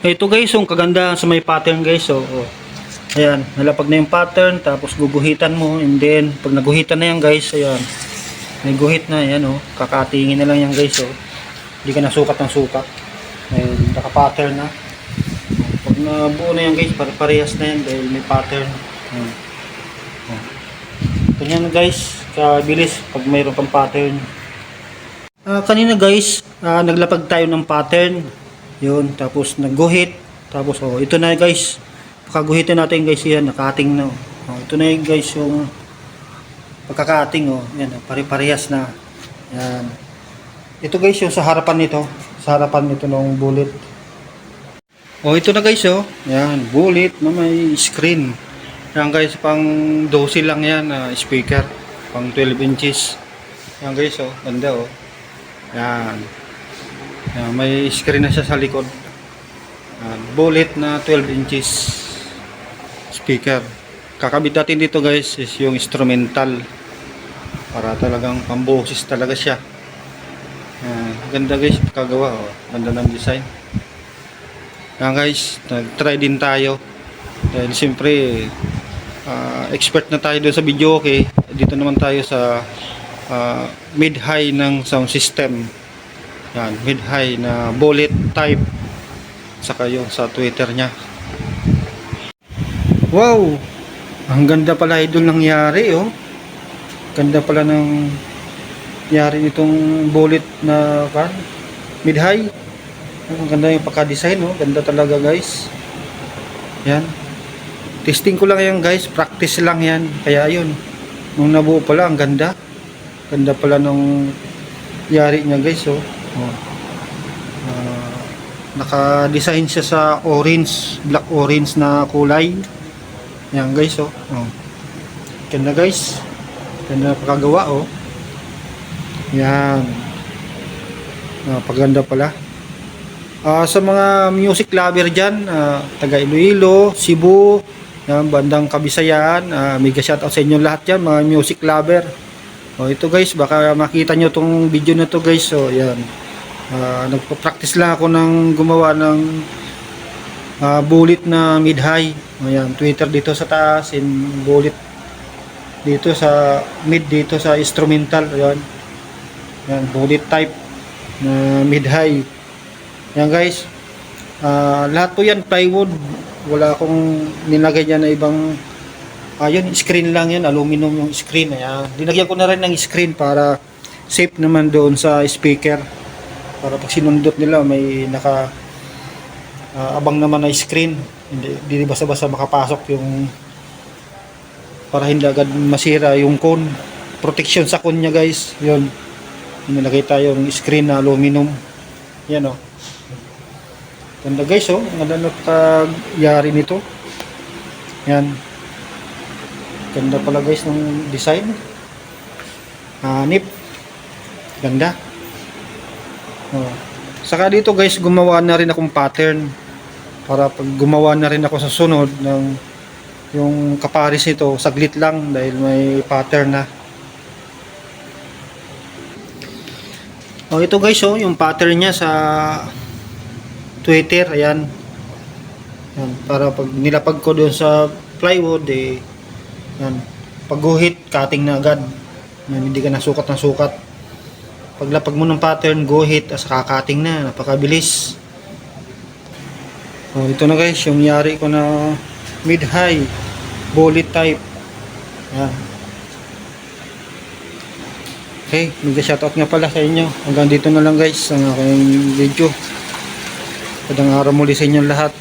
Ito guys, yung kaganda sa may pattern guys. So, oh. Ayan, nalapag na yung pattern, tapos guguhitan mo, and then, pag naguhitan na yan guys, ayan, may guhit na, ayan oh, kakatingin na lang yan guys, oh. Hindi ka nasukat ng sukat. Ayan, naka-pattern na. Pag nabuo na yan guys, pare-parehas na yan dahil may pattern. Ayan. Oh. Na guys, kabilis pag mayroon kang pattern. Ah, kanina guys, ah, naglapag tayo ng pattern. Yun, tapos nagguhit. Tapos oh, ito na guys. Pagkaguhitin natin guys yan, nakating na. Oh, ito na guys yung pagkakating oh. Yan, oh, pare-parehas na. Yan. Ito guys yung sa harapan nito. Sa harapan nito ng bullet. Oh, ito na guys oh. Yan, bullet na may screen. Yan guys, pang 12 lang yan, ah, speaker. Pang 12 inches. Yan guys oh, ganda oh. Yan. Yan, may screen na siya sa likod. Yan, bullet na 12 inches speaker. Kakabit natin dito guys is yung instrumental. Para talagang pamboses talaga siya. Yan, ganda guys, kagawa oh. Ganda ng design. Yan guys, nag-try din tayo. Dahil siyempre, ah, expert na tayo doon sa video okay. Dito naman tayo sa ah, mid-high ng sound system. Yan, mid-high na bullet type. Saka yung sa Twitter niya. Wow! Ang ganda pala idol nangyari oh. Ganda pala ng nangyari nitong bullet na kan mid-high. Ang ganda yung pagka-design oh. Ganda talaga guys. Yan. Testing ko lang yan guys. Practice lang yan. Kaya yun. Nung nabuo pala, ang ganda. Ganda pala nung yari niya guys oh. Oh. Ah, naka-design siya sa orange, black orange na kulay. Yan guys oh. oh. Ganda guys. Ganda pagkagawa oh. Yan. Napaganda pala. Ah, sa mga music lover dyan, ah, taga Iloilo, Cebu, yan, bandang Kabisayan, uh, mega shoutout sa inyo lahat yan, mga music lover. O ito guys, baka makita nyo tong video na to guys. So yan. Ah, nagpa-practice lang ako ng gumawa ng ah, bullet na mid-high. Ayan, Twitter dito sa taas, and bullet dito sa mid dito sa instrumental. Ayan. Yan, bullet type na mid-high. Yan guys. Ah, lahat po yan plywood. Wala akong nilagay dyan na ibang ayun, screen lang yan. Aluminum yung screen. Ayan. Dinagyan ko na rin ng screen para safe naman doon sa speaker. Para pag sinundot nila may naka ah, abang naman na screen. Hindi, hindi basta-basta makapasok yung para hindi agad masira yung cone. Protection sa cone niya guys. Yun. Nilagay tayo ng screen na aluminum. Yan o. Ganda guys oh. Ganda na pagyari nito. Yan. Ganda pala guys ng design. Hanip. Ganda. Oh. Saka dito guys gumawa na rin akong pattern para pag gumawa na rin ako sa sunod ng yung kaparis nito saglit lang dahil may pattern na. Oh, ito guys oh, yung pattern niya sa Twitter, ayan. Yan, para pag nilapag ko doon sa plywood eh yan, pagguhit, cutting na agad. Yan, hindi ka nasukat ng sukat. Paglapag mo ng pattern, guhit, as kakating na, napakabilis. Oh, ito na guys, yung yari ko na mid-high bullet type. Yan. Okay, mag-shoutout nga pala sa inyo. Hanggang dito na lang guys ang aking video. Magandang araw muli sa inyong lahat.